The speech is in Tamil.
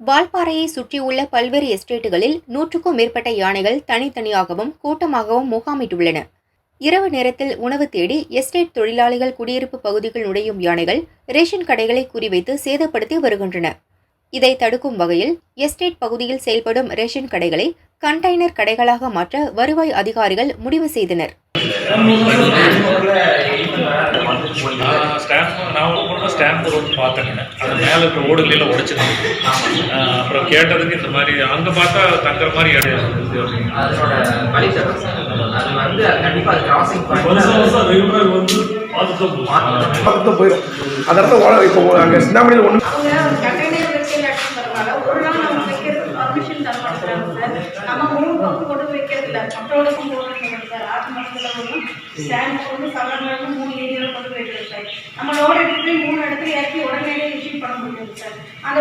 வால்பாறையை சுற்றியுள்ள பல்வேறு எஸ்டேட்டுகளில் நூற்றுக்கும் மேற்பட்ட யானைகள் தனித்தனியாகவும் கூட்டமாகவும் முகாமிட்டுள்ளன. இரவு நேரத்தில் உணவு தேடி எஸ்டேட் தொழிலாளிகள் குடியிருப்பு பகுதிகள் நுழையும் யானைகள் ரேஷன் கடைகளை குறிவைத்து சேதப்படுத்தி வருகின்றன. இதை தடுக்கும் வகையில் எஸ்டேட் பகுதியில் செயல்படும் ரேஷன் கடைகளை கண்டெய்னர் கடைகளாக மாற்ற வருவாய் அதிகாரிகள் முடிவு செய்தனர் ஸ்டாம்ப் பொண்ணு ஸ்டாம்ப் வந்து பார்த்தேங்க அது மேலே இருக்கிற ஓடுகளில் உடைச்சிருந்தேன் அப்புறம் கேட்டதுக்கு இந்த மாதிரி அங்கே பார்த்தா தங்குற மாதிரி இடம் இருந்தது அப்படின்னு அதனோட வழி அது வந்து அது கண்டிப்பா அது கிராசிங் வருஷம் வருஷம் ரெகுலர் வந்து பக்கத்து போயிடும் அந்த இடத்துல இப்போ அங்கே சிந்தாமணியில் ஒன்று ஒன்றும் ஸ்டாண்ட் மூணு ஏரியாவில் கொண்டு மூணு இடத்துல இறக்கி உடனே இஷ்யூ பண்ண முடியாது சார். அந்த